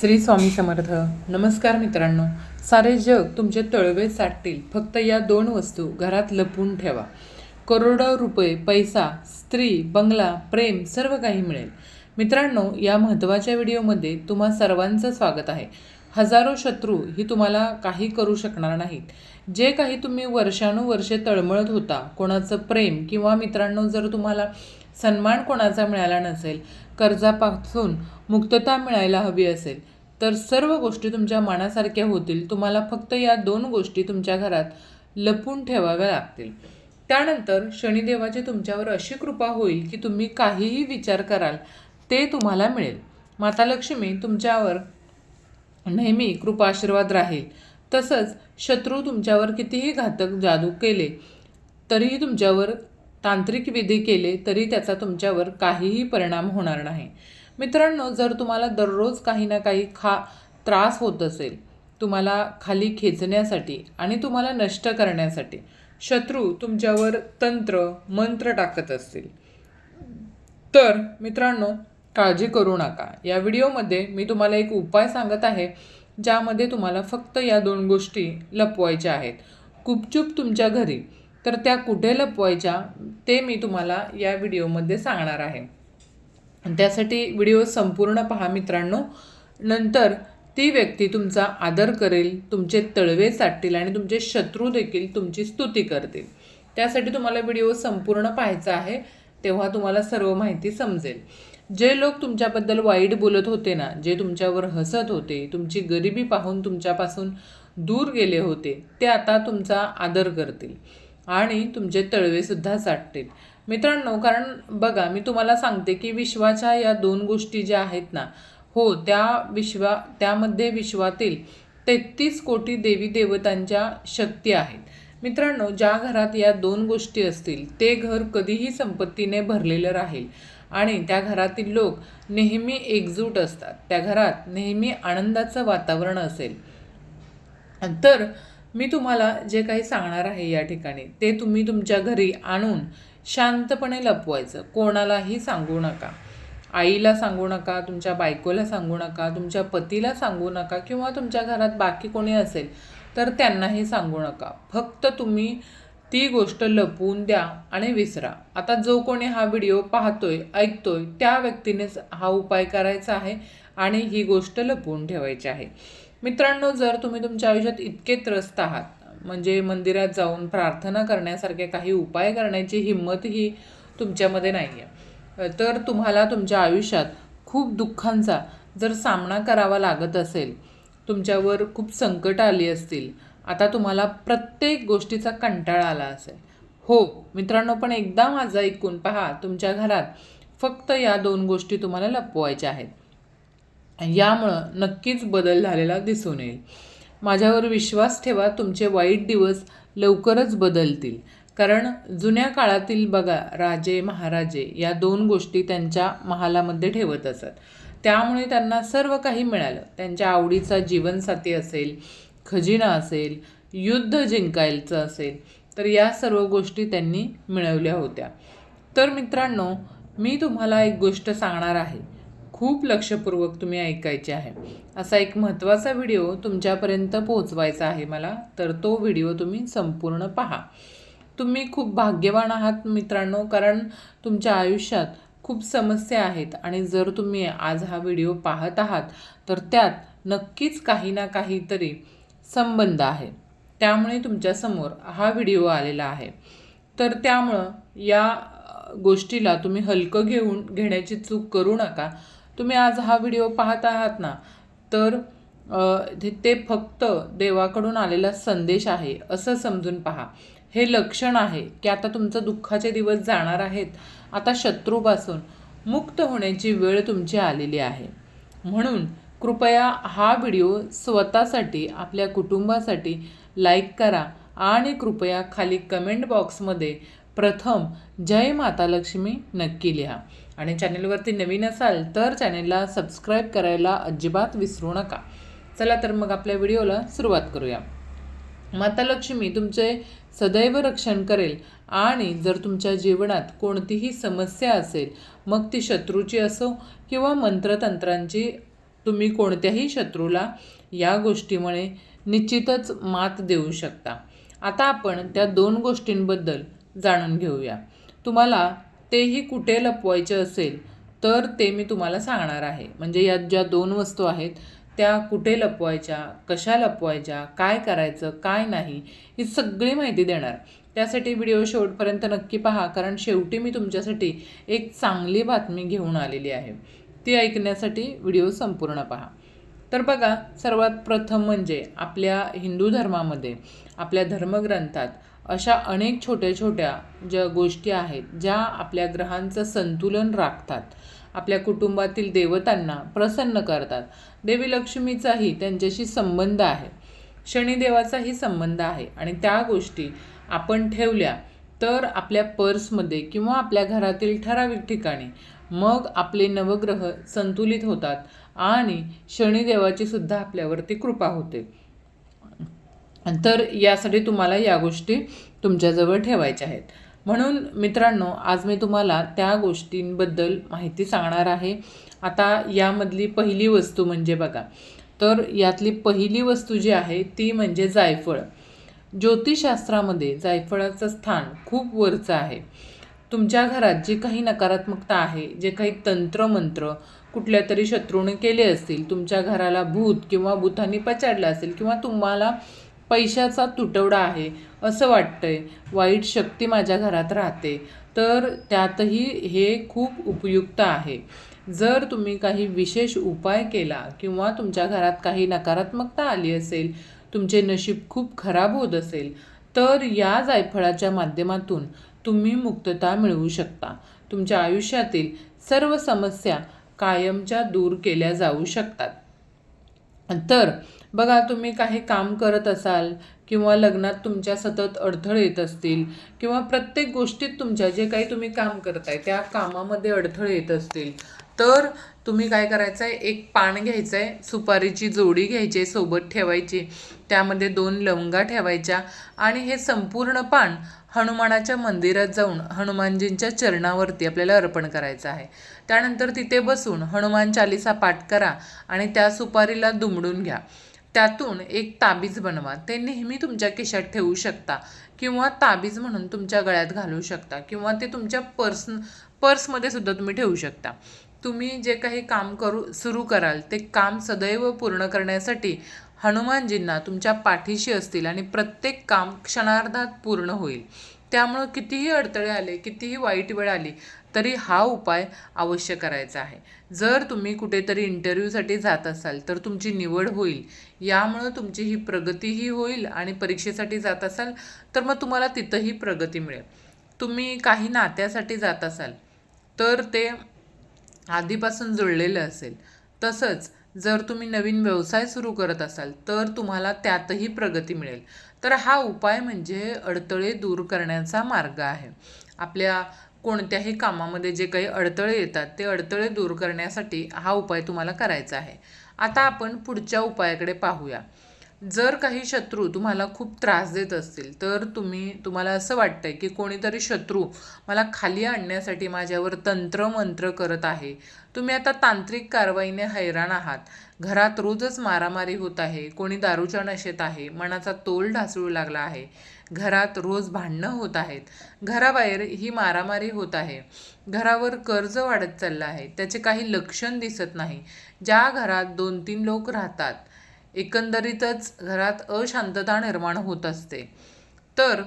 श्री स्वामी समर्थ. नमस्कार मित्रांनो. सारे जग तुमचे तळवे साठतील. फक्त या दोन वस्तू घरात लपवून ठेवा. करोडो रुपये पैसा स्त्री बंगला प्रेम सर्व काही मिळेल. मित्रांनो या महत्त्वाच्या व्हिडिओमध्ये तुम्हा सर्वांचं स्वागत आहे. हजारो शत्रू ही तुम्हाला काही करू शकणार नाहीत. जे काही तुम्ही वर्षानुवर्षे तळमळत होता कोणाचं प्रेम किंवा मित्रांनो जर तुम्हाला सन्मान कोणाचा मिळाला नसेल कर्जापासून मुक्तता मिळायला हवी असेल. तर सर्व गोष्टी तुमच्या मनासारख्या होतील. तुम्हाला फक्त या दोन गोष्टी तुमच्या घरात लपून ठेवाव्या लागतील. त्यानंतर शनिदेवाची तुमच्यावर अशी कृपा होईल की तुम्ही काहीही विचार कराल ते तुम्हाला मिळेल. माता लक्ष्मी तुमच्यावर नेहमी कृपा आशीर्वाद राहील. तसंच शत्रू तुमच्यावर कितीही घातक जादू केले तरीही तुमच्यावर तांत्रिक विधी केले तरी त्याचा तुमच्यावर काहीही परिणाम होणार नाही. मित्रांनो जर तुम्हाला दररोज काही ना काही खा त्रास होत असेल तुम्हाला खाली खेचण्यासाठी आणि तुम्हाला नष्ट करण्यासाठी शत्रू तुमच्यावर तंत्र मंत्र टाकत असतील. तर मित्रांनो काळजी करू नका. या व्हिडिओमध्ये मी तुम्हाला एक उपाय सांगत आहे ज्यामध्ये तुम्हाला फक्त या दोन गोष्टी लपवायच्या आहेत. गुपचूप तुमच्या घरी तर त्या कुठे लपवायच्या ते मी तुम्हाला या व्हिडिओमध्ये सांगणार आहे. त्यासाठी व्हिडिओ संपूर्ण पहा मित्रांनो. नंतर ती व्यक्ती तुमचा आदर करेल तुमचे तळवे साठतील आणि तुमचे शत्रू देखील तुमची स्तुती करतील. त्यासाठी तुम्हाला व्हिडिओ संपूर्ण पाहायचा आहे तेव्हा तुम्हाला सर्व माहिती समजेल. जे लोक तुमच्याबद्दल वाईट बोलत होते ना जे तुमच्यावर हसत होते तुमची गरिबी पाहून तुमच्यापासून दूर गेले होते ते आता तुमचा आदर करतील. आणि तुमचे तळवेसुद्धा साठतील. मित्रांनो कारण बघा मी तुम्हाला सांगते की विश्वाच्या या दोन गोष्टी ज्या आहेत ना हो त्या विश्वा त्यामध्ये विश्वातील तेहतीस कोटी देवी देवतांच्या शक्ती आहेत. मित्रांनो ज्या घरात या दोन गोष्टी असतील ते घर कधीही संपत्तीने भरलेलं राहील. आणि त्या घरातील लोक नेहमी एकजूट असतात. त्या घरात नेहमी आनंदाचं वातावरण असेल. तर मी तुम्हाला जे काही सांगणार आहे या ठिकाणी ते तुम्ही तुमच्या घरी आणून शांतपणे लपवायचं. कोणालाही सांगू नका. आईला सांगू नका तुमच्या बायकोला सांगू नका तुमच्या पतीला सांगू नका किंवा तुमच्या घरात बाकी कोणी असेल तर त्यांनाही सांगू नका. फक्त तुम्ही ती गोष्ट लपवून द्या आणि विसरा. आता जो कोणी हा व्हिडिओ पाहतोय ऐकतोय त्या व्यक्तीनेच हा उपाय करायचा आहे आणि ही गोष्ट लपवून ठेवायची आहे. मित्रांनो जर तुम्ही तुमच्या आयुष्यात इतके त्रस्त आहात म्हणजे मंदिरात जाऊन प्रार्थना करण्यासारखे काही उपाय करण्याची हिंमत ही तुमच्यामध्ये नाही आहे तर तुम्हाला तुमच्या आयुष्यात खूप दुःखांचा जर सामना करावा लागत असेल तुमच्यावर खूप संकट आली असतील आता तुम्हाला प्रत्येक गोष्टीचा कंटाळा आला असेल. हो मित्रांनो पण एकदा माझं ऐकून पहा तुमच्या घरात फक्त या दोन गोष्टी तुम्हाला लपवायच्या आहेत. यामुळं नक्कीच बदल झालेला दिसून येईल. माझ्यावर विश्वास ठेवा तुमचे वाईट दिवस लवकरच बदलतील. कारण जुन्या काळातील बघा राजे महाराजे या दोन गोष्टी त्यांच्या महालामध्ये ठेवत असत. त्यामुळे त्यांना सर्व काही मिळालं. त्यांच्या आवडीचा जीवनसाथी असेल खजिना असेल युद्ध जिंकायचं असेल तर या सर्व गोष्टी त्यांनी मिळवल्या होत्या. तर मित्रांनो मी तुम्हाला एक गोष्ट सांगणार आहे. खूप लक्षपूर्वक तुम्ही ऐकायचे आहे. असा एक महत्त्वाचा व्हिडिओ तुमच्यापर्यंत पोहोचवायचा आहे मला तर तो व्हिडिओ तुम्ही संपूर्ण पहा. तुम्ही खूप भाग्यवान आहात मित्रांनो कारण तुमच्या आयुष्यात खूप समस्या आहेत आणि जर तुम्ही आज हा व्हिडिओ पाहत आहात तर त्यात नक्कीच काही ना काहीतरी संबंध आहे. त्यामुळे तुमच्यासमोर हा व्हिडिओ आलेला आहे. तर त्यामुळं या गोष्टीला तुम्ही हलकं घेऊन घेण्याची चूक करू नका. तुम्ही आज हा व्हिडिओ पाहत आहात ना तर ते फक्त देवाकडून आलेला संदेश आहे असं समजून पहा. हे लक्षण आहे की आता तुमचं दुःखाचे दिवस जाणार आहेत आता शत्रूपासून मुक्त होण्याची वेळ तुमची आलेली आहे. म्हणून कृपया हा व्हिडिओ स्वतःसाठी आपल्या कुटुंबासाठी लाईक करा आणि कृपया खाली कमेंट बॉक्समध्ये प्रथम जय माता लक्ष्मी नक्की लिहा. आणि चॅनेलवरती नवीन असाल तर चॅनेलला सबस्क्राईब करायला अजिबात विसरू नका. चला तर मग आपल्या व्हिडिओला सुरुवात करूया. माता लक्ष्मी तुमचे सदैव रक्षण करेल आणि जर तुमच्या जीवनात कोणतीही समस्या असेल मग ती शत्रूची असो किंवा मंत्रतंत्रांची तुम्ही कोणत्याही शत्रूला या गोष्टीमुळे निश्चितच मात देऊ शकता. आता आपण त्या दोन गोष्टींबद्दल जाणून घेऊया. तुम्हाला तेही कुठे लपवायचे असेल तर ते मी तुम्हाला सांगणार आहे. म्हणजे यात ज्या दोन वस्तू आहेत त्या कुठे लपवायच्या कशा लपवायच्या काय करायचं काय नाही ही सगळी माहिती देणार. त्यासाठी व्हिडिओ शेवटपर्यंत नक्की पहा कारण शेवटी मी तुमच्यासाठी एक चांगली बातमी घेऊन आलेली आहे. ती ऐकण्यासाठी व्हिडिओ संपूर्ण पहा. तर बघा सर्वात प्रथम म्हणजे आपल्या हिंदू धर्मामध्ये आपल्या धर्मग्रंथात अशा अनेक छोट्या छोट्या ज्या गोष्टी आहेत ज्या आपल्या ग्रहांचं संतुलन राखतात आपल्या कुटुंबातील देवतांना प्रसन्न करतात. देवी लक्ष्मीचाही त्यांच्याशी संबंध आहे. शनिदेवाचाही संबंध आहे आणि त्या गोष्टी आपण ठेवल्या तर आपल्या पर्समध्ये किंवा आपल्या घरातील ठराविक ठिकाणी मग आपले नवग्रह संतुलित होतात आणि शनिदेवाची सुद्धा आपल्यावरती कृपा होते. तर यासाठी तुम्हाला या गोष्टी तुमच्याजवळ ठेवायच्या आहेत. म्हणून मित्रांनो आज मी तुम्हाला त्या गोष्टींबद्दल माहिती सांगणार आहे. आता यामधली पहिली वस्तू म्हणजे बघा तर यातली पहिली वस्तू जी आहे ती म्हणजे जायफळ. ज्योतिषशास्त्रामध्ये जायफळाचं स्थान खूप वरचं आहे. तुमच्या घरात जी काही नकारात्मकता आहे जे काही तंत्रमंत्र कुठल्या तरी शत्रूने केले असतील तुमच्या घराला भूत किंवा भूतांनी पचाडलं असेल किंवा तुम्हाला पैशाचा तुटवडा आहे असं वाटतंय. वाईट शक्ती माझ्या घरात राहते. तर त्यातही हे खूप उपयुक्त आहे. जर तुम्ही काही विशेष उपाय केला किंवा तुमच्या घरात काही नकारात्मकता आली असेल तुमचे नशीब खूप खराब होत असेल तर या जायफळाच्या माध्यमातून तुम्ही मुक्तता मिळवू शकता. तुमच्या आयुष्यातील सर्व समस्या कायमच्या दूर केल्या जाऊ शकतात. तर बघा तुम्ही काही काम करत असाल किंवा लग्नात तुमच्या सतत अडथळे येत असतील किंवा प्रत्येक गोष्टीत तुमच्या जे काही तुम्ही काम करताय त्या कामामध्ये अडथळे येत असतील. तर तुम्ही काय करायचं आहे एक पान घ्यायचं आहे सुपारीची जोडी घ्यायची आहे सोबत ठेवायची. त्यामध्ये दोन लवंगा ठेवायच्या आणि हे संपूर्ण पान हनुमानाच्या मंदिरात जाऊन हनुमानजींच्या चरणावरती आपल्याला अर्पण करायचं आहे. त्यानंतर तिथे बसून हनुमान चालिसा पाठ करा आणि त्या सुपारीला दुमडून घ्या. त्यातून एक ताबीज बनवा. ते नेहमी तुमच्या खिशात ठेवू शकता किंवा ताबीज म्हणून तुमच्या गळ्यात घालू शकता किंवा ते तुमच्या पर्स पर्समध्ये सुद्धा तुम्ही ठेवू शकता. तुम्ही जे काही काम करू सुरू कराल ते काम सदैव पूर्ण करण्यासाठी हनुमानजींना तुमच्या पाठीशी असतील आणि प्रत्येक काम क्षणार्धात पूर्ण होईल. त्यामुळं कितीही अडथळे आले कितीही वाईट वेळ आली तरी हा उपाय अवश्य करायचा आहे. जर तुम्ही कुठेतरी इंटरव्ह्यूसाठी जात असाल तर तुमची निवड होईल. यामुळं तुमची ही प्रगतीही होईल आणि परीक्षेसाठी जात असाल तर मग तुम्हाला तिथंही प्रगती मिळेल. तुम्ही काही नात्यासाठी जात असाल तर ते आधीपासून जुळलेलं असेल. तसंच जर तुम्ही नवीन व्यवसाय सुरू करत असाल तर तुम्हाला त्यातही प्रगती मिळेल. तर हा उपाय म्हणजे अडथळे दूर करण्याचा मार्ग आहे. आपल्या कोणत्याही कामामध्ये जे काही अडथळे येतात ते अडथळे दूर करण्यासाठी हा उपाय तुम्हाला करायचा आहे. आता आपण पुढच्या उपायाकडे पाहूया. जर काही शत्रू तुम्हाला खूप त्रास देत असतील तर तुम्ही तुम्हाला असं वाटतंय की कोणीतरी शत्रू मला खाली आणण्यासाठी माझ्यावर तंत्र मंत्र करत आहे. तुम्ही आता तांत्रिक कारवाईने हैराण आहात. घरात रोजच मारामारी होत आहे कोणी दारूच्या नशेत आहे मनाचा तोल ढासळू लागला आहे. घरात रोज भांडणं होत आहेत. घराबाहेर ही मारामारी होत आहे. घरावर कर्ज वाढत चाललं आहे. त्याचे काही लक्षण दिसत नाही. ज्या घरात दोन तीन लोक राहतात एकंदरीतच घरात अशांतता निर्माण होत असते. तर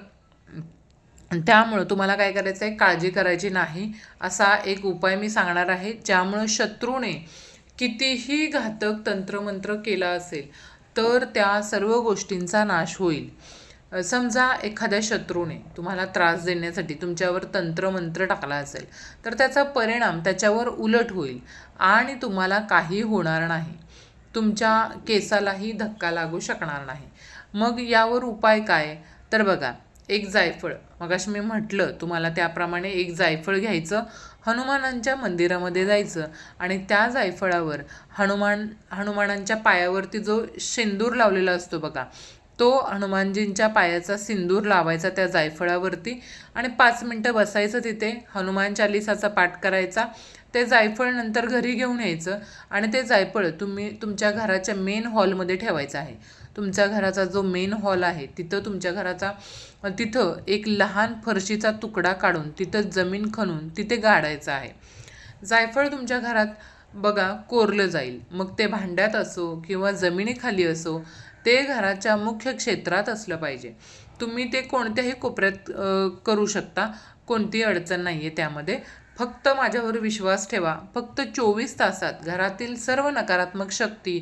त्यामुळं तुम्हाला काय करायचं आहे काळजी करायची नाही. असा एक उपाय मी सांगणार आहे ज्यामुळं शत्रूने कितीही घातक तंत्रमंत्र केला असेल तर त्या सर्व गोष्टींचा नाश होईल. समजा एखाद्या शत्रूने तुम्हाला त्रास देण्यासाठी तुमच्यावर तंत्रमंत्र टाकला असेल तर त्याचा परिणाम त्याच्यावर उलट होईल आणि तुम्हाला काही होणार नाही. तुमच्या केसालाही धक्का लागू शकणार नाही. मग यावर उपाय काय? तर बघा एक जायफळ. मगाशी मी म्हटलं तुम्हाला त्याप्रमाणे एक जायफळ घ्यायचं हनुमानांच्या मंदिरामध्ये जायचं आणि त्या जायफळावर हनुमान हनुमानांच्या पायावरती जो शेंदूर लावलेला असतो बघा तो हनुमानजींच्या पायाचा सिंदूर लावायचा त्या जायफळावरती आणि पाच मिनटं बसायचं तिथे हनुमान चालिसाचा पाठ करायचा ते जायफळ नंतर घरी घेऊन यायचं आणि ते जायफळ तुम्ही तुमच्या घराच्या मेन हॉलमध्ये ठेवायचं आहे. तुमच्या घराचा जो मेन हॉल आहे तिथं तुमच्या घराचा तिथं एक लहान फरशीचा तुकडा काढून तिथं जमीन खणून तिथे गाडायचं आहे. जायफळ तुमच्या घरात बघा कोरलं जाईल. मग ते भांड्यात असो किंवा जमिनीखाली असो ते घराच्या मुख्य क्षेत्रात असलं पाहिजे. तुम्ही ते कोणत्याही कोपऱ्यात करू शकता. कोणतीही अडचण नाही आहे त्यामध्ये. फक्त माझ्यावर विश्वास ठेवा. फक्त चोवीस तासात घरातील सर्व नकारात्मक शक्ती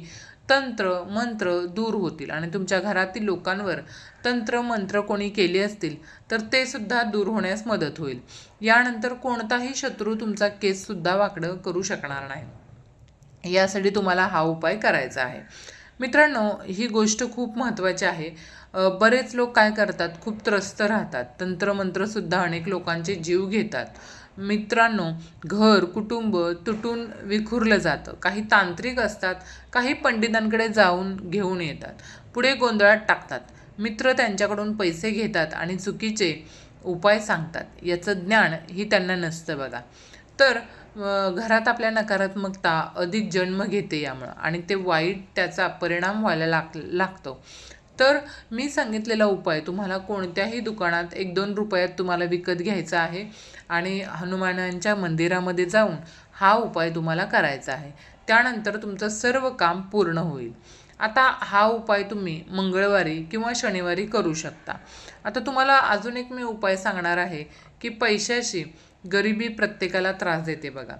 तंत्र मंत्र दूर होतील आणि तुमच्या घरातील लोकांवर तंत्र मंत्र कोणी केले असतील तर ते सुद्धा दूर होण्यास मदत होईल. यानंतर कोणताही शत्रू तुमचा केससुद्धा वाकडं करू शकणार नाही. यासाठी तुम्हाला हा उपाय करायचा आहे. मित्रांनो ही गोष्ट खूप महत्त्वाची आहे. बरेच लोक काय करतात? खूप त्रस्त राहतात. तंत्रमंत्रसुद्धा अनेक लोकांचे जीव घेतात. मित्रांनो घर कुटुंब तुटून विखुरलं जातं. काही तांत्रिक असतात काही पंडितांकडे जाऊन घेऊन येतात. पुढे गोंधळात टाकतात. मित्र त्यांच्याकडून पैसे घेतात आणि चुकीचे उपाय सांगतात. याचं ज्ञान ही त्यांना नसतं बघा. तर घरात आपल्या नकारात्मकता अधिक जन्म घेते यामुळं. आणि ते वाईट त्याचा परिणाम व्हायला लाग लागतो. तर मी सांगितलेला उपाय तुम्हाला कोणत्याही दुकानात एक दोन रुपयात तुम्हाला विकत घ्यायचा आहे आणि हनुमानांच्या मंदिरामध्ये जाऊन हा उपाय तुम्हाला करायचा आहे. त्यानंतर तुमचं सर्व काम पूर्ण होईल. आता हा उपाय तुम्ही मंगळवारी किंवा शनिवारी करू शकता. आता तुम्हाला अजून एक मी उपाय सांगणार आहे की पैशाशी गरिबी प्रत्येकाला त्रास देते बघा.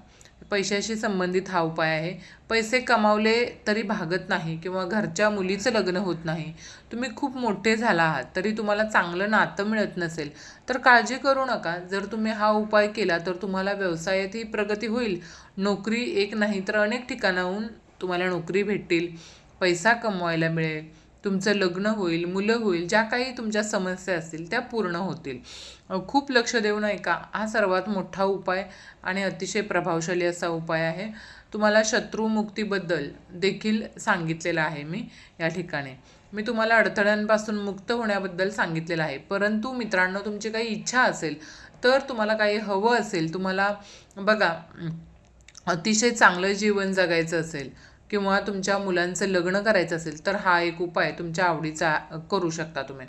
पैशाशी संबंधित हा उपाय आहे. पैसे कमावले तरी भागत नाही किंवा घरच्या मुलीचं लग्न होत नाही. तुम्ही खूप मोठे झाला आहात तरी तुम्हाला चांगलं नातं मिळत नसेल. तर काळजी करू नका. जर तुम्ही हा उपाय केला तर तुम्हाला व्यवसायातही प्रगती होईल. नोकरी एक नाही तर अनेक ठिकाणाहून तुम्हाला नोकरी भेटतील. पैसा कमवायला मिळेल. तुमचं लग्न होईल मुलं होईल ज्या काही तुमच्या समस्या असतील त्या पूर्ण होतील. खूप लक्ष देऊन ऐका. हा सर्वात मोठा उपाय आणि अतिशय प्रभावशाली असा उपाय आहे. तुम्हाला शत्रुमुक्तीबद्दल देखील सांगितलेलं आहे मी या ठिकाणी. मी तुम्हाला अडथळ्यांपासून मुक्त होण्याबद्दल सांगितलेलं आहे. परंतु मित्रांनो तुमची काही इच्छा असेल तर तुम्हाला काही हवं असेल तुम्हाला बघा अतिशय चांगलं जीवन जगायचं असेल किंवा तुमच्या मुलांचं लग्न करायचं असेल तर हा एक उपाय तुमच्या आवडीचा करू शकता तुम्ही.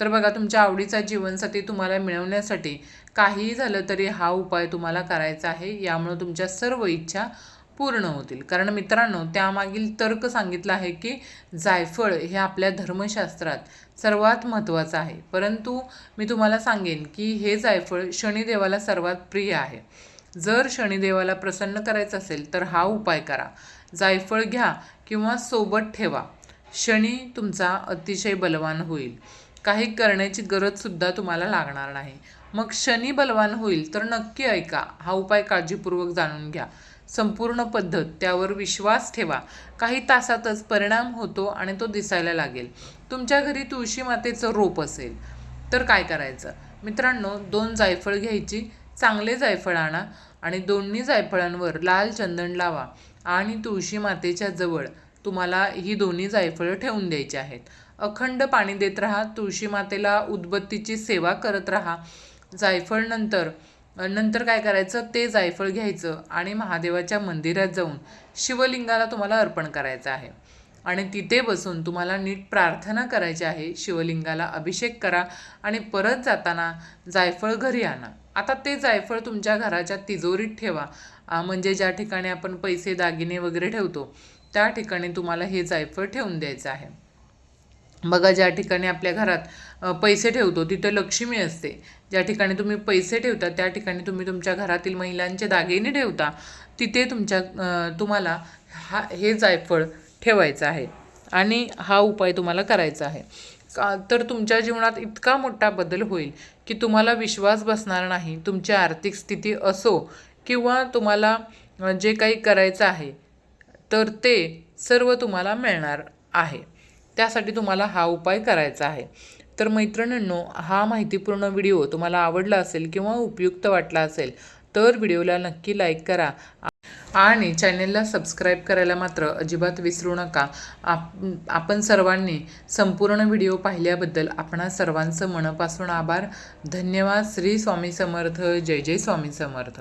तर बघा तुमच्या आवडीचा जीवनसाथी तुम्हाला मिळवण्यासाठी काहीही झालं तरी हा उपाय तुम्हाला करायचा आहे. यामुळे तुमच्या सर्व इच्छा पूर्ण होतील. कारण मित्रांनो त्यामागील तर्क सांगितलं आहे की जायफळ हे आपल्या धर्मशास्त्रात सर्वात महत्त्वाचं आहे. परंतु मी तुम्हाला सांगेन की हे जायफळ शनिदेवाला सर्वात प्रिय आहे. जर शनिदेवाला प्रसन्न करायचं असेल तर हा उपाय करा. जायफळ घ्या किंवा सोबत ठेवा. शनी तुमचा अतिशय बलवान होईल. काही करण्याची गरजसुद्धा तुम्हाला लागणार नाही. मग शनी बलवान होईल तर नक्की ऐका. हा उपाय काळजीपूर्वक जाणून घ्या. संपूर्ण पद्धत त्यावर विश्वास ठेवा. काही तासातच परिणाम होतो आणि तो दिसायला लागेल. तुमच्या घरी तुळशी मातेचं रोप असेल. तर काय करायचं? मित्रांनो दोन जायफळ घ्यायची. चांगले जायफळ आणा आणि दोन्ही जायफळांवर लाल चंदन लावा. आणि तुळशी मातेच्या जवळ तुम्हाला ही दोन्ही जायफळं ठेवून द्यायची आहेत. अखंड पाणी देत राहा तुळशी मातेला उदबत्तीची सेवा करत राहा. जायफळ नंतर नंतर काय करायचं? ते जायफळ घ्यायचं आणि महादेवाच्या मंदिरात जाऊन शिवलिंगाला तुम्हाला अर्पण करायचं आहे. आणि तिथे बसून तुम्हाला नीट प्रार्थना करायची आहे. शिवलिंगाला अभिषेक करा आणि परत जाताना जायफळ घरी आणा. आता ते जायफळ तुमच्या घराच्या तिजोरीत ठेवा. म्हणजे ज्या ठिकाणी आपण पैसे दागिने वगैरे ठेवतो त्या ठिकाणी तुम्हाला हे जायफळ ठेवून द्यायचं आहे. बघा ज्या ठिकाणी आपल्या घरात पैसे ठेवतो तिथं लक्ष्मी असते. ज्या ठिकाणी तुम्ही पैसे ठेवता त्या ठिकाणी तुम्ही तुमच्या घरातील महिलांचे दागिने ठेवता तिथे तुमच्या तुम्हाला हा हे जायफळ ठेवायचं आहे. आणि हा उपाय तुम्हाला करायचा आहे. का तर तुमच्या जीवनात इतका मोठा बदल होईल की तुम्हाला विश्वास बसणार नाही तुमची आर्थिक स्थिती असो किंवा तुम्हाला जे काही करायचं आहे तर ते सर्व तुम्हाला मिळणार आहे. त्यासाठी तुम्हाला हा उपाय करायचा आहे. तर मैत्रिणींनो हा माहितीपूर्ण व्हिडिओ तुम्हाला आवडला असेल किंवा उपयुक्त वाटला असेल तर व्हिडिओला नक्की लाईक करा. आणि चॅनेलला सबस्क्राईब करायला मात्र अजिबात विसरू नका. आप आपण सर्वांनी संपूर्ण व्हिडिओ पाहिल्याबद्दल आपणा सर्वांचं मनापासून आभार. धन्यवाद. श्री स्वामी समर्थ. जय जय स्वामी समर्थ.